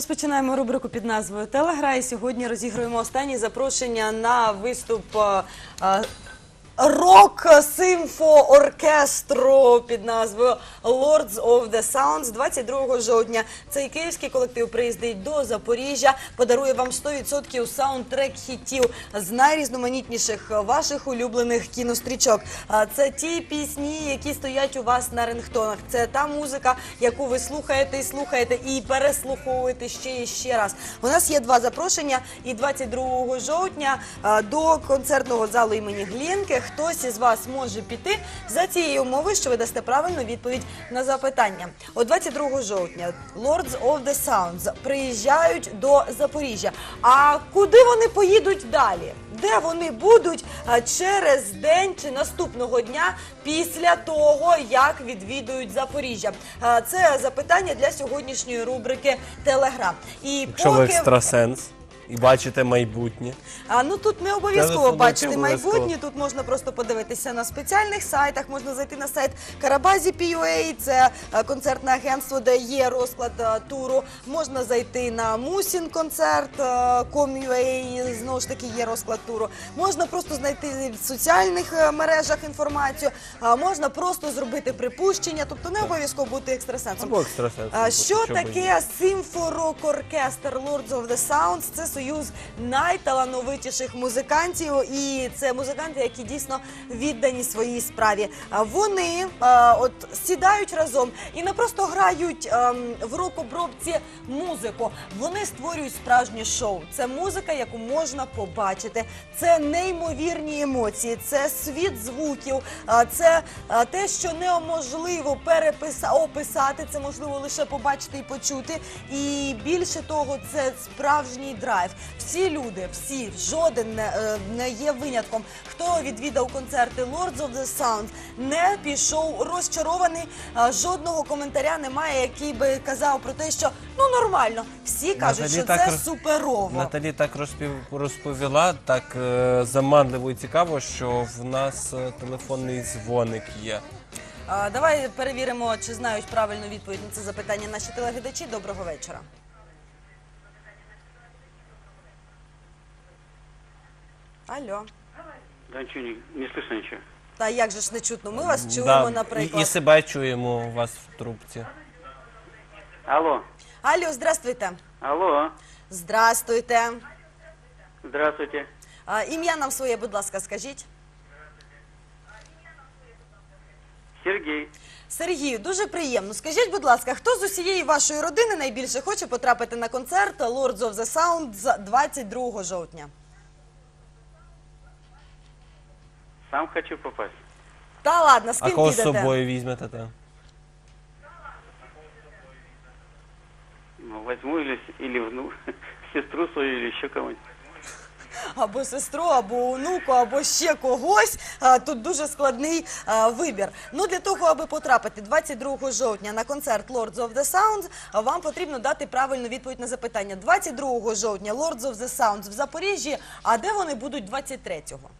Розпочинаємо рубрику під назвою Телегра. І сьогодні розігруємо останні запрошення на виступ рок симфооркестру під назвою Lords of the Sounds 22 жовтня. Цей київський колектив приїздить до Запоріжжя, подарує вам 100% саундтрек хітів з найрізноманітніших ваших улюблених кінострічок. Це ті пісні, які стоять у вас на рингтонах. Це та музика, яку ви слухаєте і слухаєте і переслуховуєте ще і ще раз. У нас є два запрошення, і 22 жовтня до концертного залу імені Глінки хтось із вас може піти за цієї умови, що ви дасте правильну відповідь на запитання. О 22 жовтня Lords of the Sounds приїжджають до Запоріжжя. А куди вони поїдуть далі? Де вони будуть через день чи наступного дня після того, як відвідують Запоріжжя? Це запитання для сьогоднішньої рубрики Телеграм. І Якщо ви екстрасенс і бачите майбутнє. а ну тут не обов'язково Телефонуйте бачити обов'язково. майбутнє. Тут можна просто подивитися на спеціальних сайтах. Можна зайти на сайт Карабазі PUA, це е, концертне агентство, де є розклад е, туру. Можна зайти на Мусін концерт е, com.ua, знову ж таки є розклад туру. Можна просто знайти в соціальних е, мережах інформацію, а можна просто зробити припущення, тобто не обов'язково бути екстрасенсом. Або екстрасенс. А, Що таке симфорок-оркестр Lords of the Sounds? Це союз найталановитіших музикантів, і це музиканти, які дійсно віддані своїй справі. Вони а, от сідають разом і не просто грають ем, в рок-обробці музику. Вони створюють справжнє шоу. Це музика, яку можна побачити. Це неймовірні емоції, це світ звуків, а, це а, те, що неможливо переписа описати. Це можливо лише побачити і почути. І більше того, це справжній драйв. Всі люди, всі, жоден не, е, не є винятком. Хто відвідав концерти Lords of the Sound, не пішов розчарований. Жодного коментаря немає, який би казав про те, що ну нормально. Всі кажуть, Наталі що так це роз- суперово. Наталі так розпів... розповіла, так е, заманливо і цікаво, що в нас е, телефонний дзвоник є. Давай перевіримо, чи знають правильну відповідь на це запитання наші телеглядачі. Доброго вечора. Алло. Да ничего, не, не слышно ничего. Та як же ж не чутно? Ми вас чуємо, Да, і, наприклад. і себе чуємо у вас в трубці. Алло, Алло, здравствуйте. алло, Здравствуйте. здравствуйте. А, ім'я нам своє, будь ласка, скажіть. Сергей. Сергію, дуже приємно. Скажіть, будь ласка, хто з усієї вашої родини найбільше хоче потрапити на концерт Lords of the Sound з 22 жовтня? Сам хочу попасть. Та ладно, з А ким кого з підете? собою візьмете? Та? Ну, возьму или, с- или вну, сестру свою, или еще кого-нибудь. або сестру, або онуку, або ще когось. А, Тут дуже складний а, вибір. Ну для того, аби потрапити 22 жовтня на концерт Lords of the Sound, а, вам потрібно дати правильну відповідь на запитання. 22 жовтня Lords of the Sound в Запоріжжі. А де вони будуть 23-го?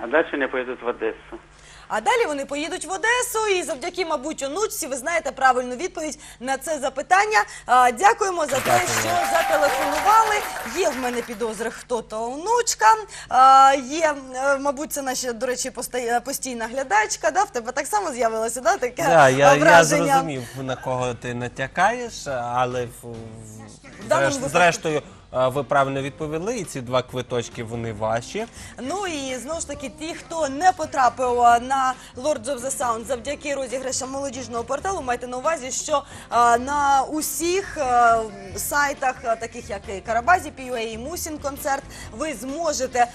А дальше они пойдут в Одессу. А далі вони поїдуть в Одесу, і завдяки, мабуть, онучці ви знаєте правильну відповідь на це запитання. А, Дякуємо за те, що зателефонували. Є в мене підозри, хто то онучка. А, Є, е, мабуть, це наша, до речі, постай- постійна глядачка. Да? В тебе так само з'явилося, да? таке Да, я, е, я враження. зрозумів, на кого ти натякаєш, але в, в- даному випадку- зрештою ви правильно відповіли, і ці два квиточки вони ваші. Ну і знову ж таки, ті, хто не потрапив на Lords of the Sound завдяки розіграшам молодіжного порталу, майте на увазі, що на усіх сайтах, таких як Карабазі, PUA і Мусін концерт, ви зможете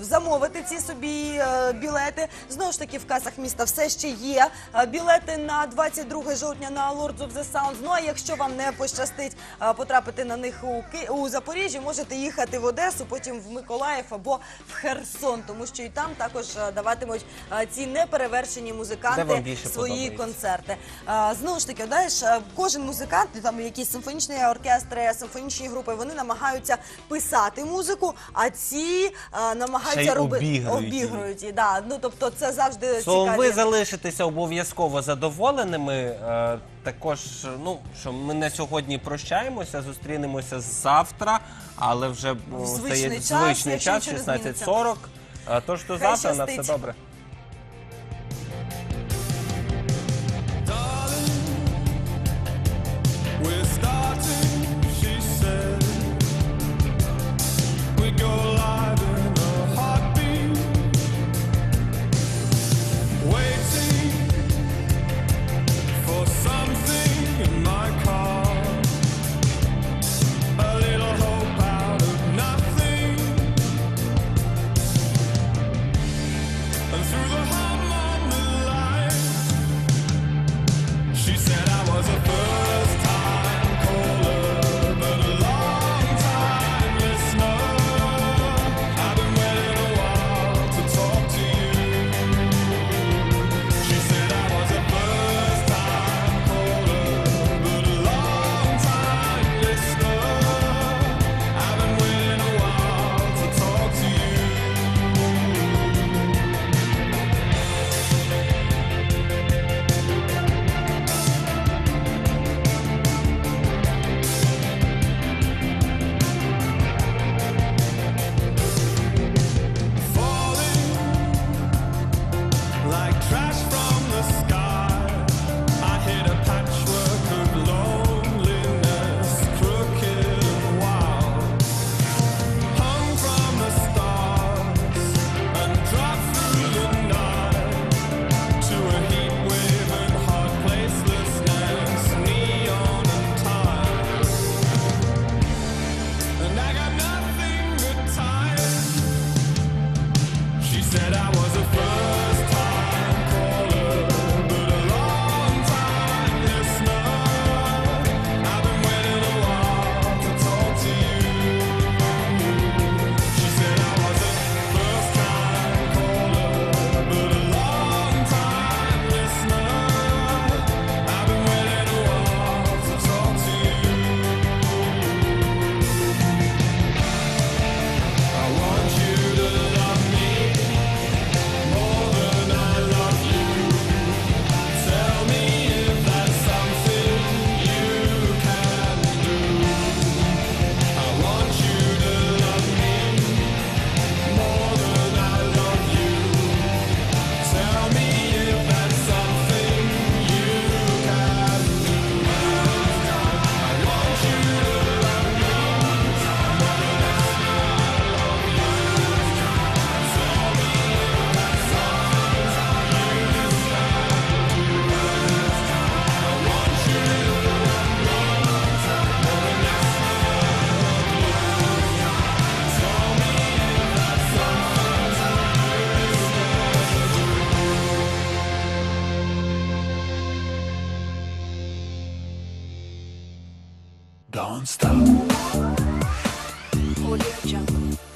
замовити ці собі білети. Знову ж таки, в касах міста все ще є білети на 22 жовтня на Lords of the Sound. Ну а якщо вам не пощастить потрапити на них у Ки- Запоріжжі, можете їхати в Одесу, потім в Миколаїв або в Херсон, тому що і там також даватимуть ці неперевершені музиканти свої концерти. Знову ж таки, знаєш, кожен музикант, там якісь симфонічні оркестри, симфонічні групи, вони намагаються писати музику, а ці намагаються Ще й робити обігрують обігрують. Да. Ну тобто, це завжди цікаві. ви залишитеся обов'язково задоволеними е, також, ну що ми не сьогодні прощаємося, зустрінемося завтра, але вже ну, звичний стає час, звичний якщо час, 16.40. Е, тож до завтра, на все добре. Audio Jungle.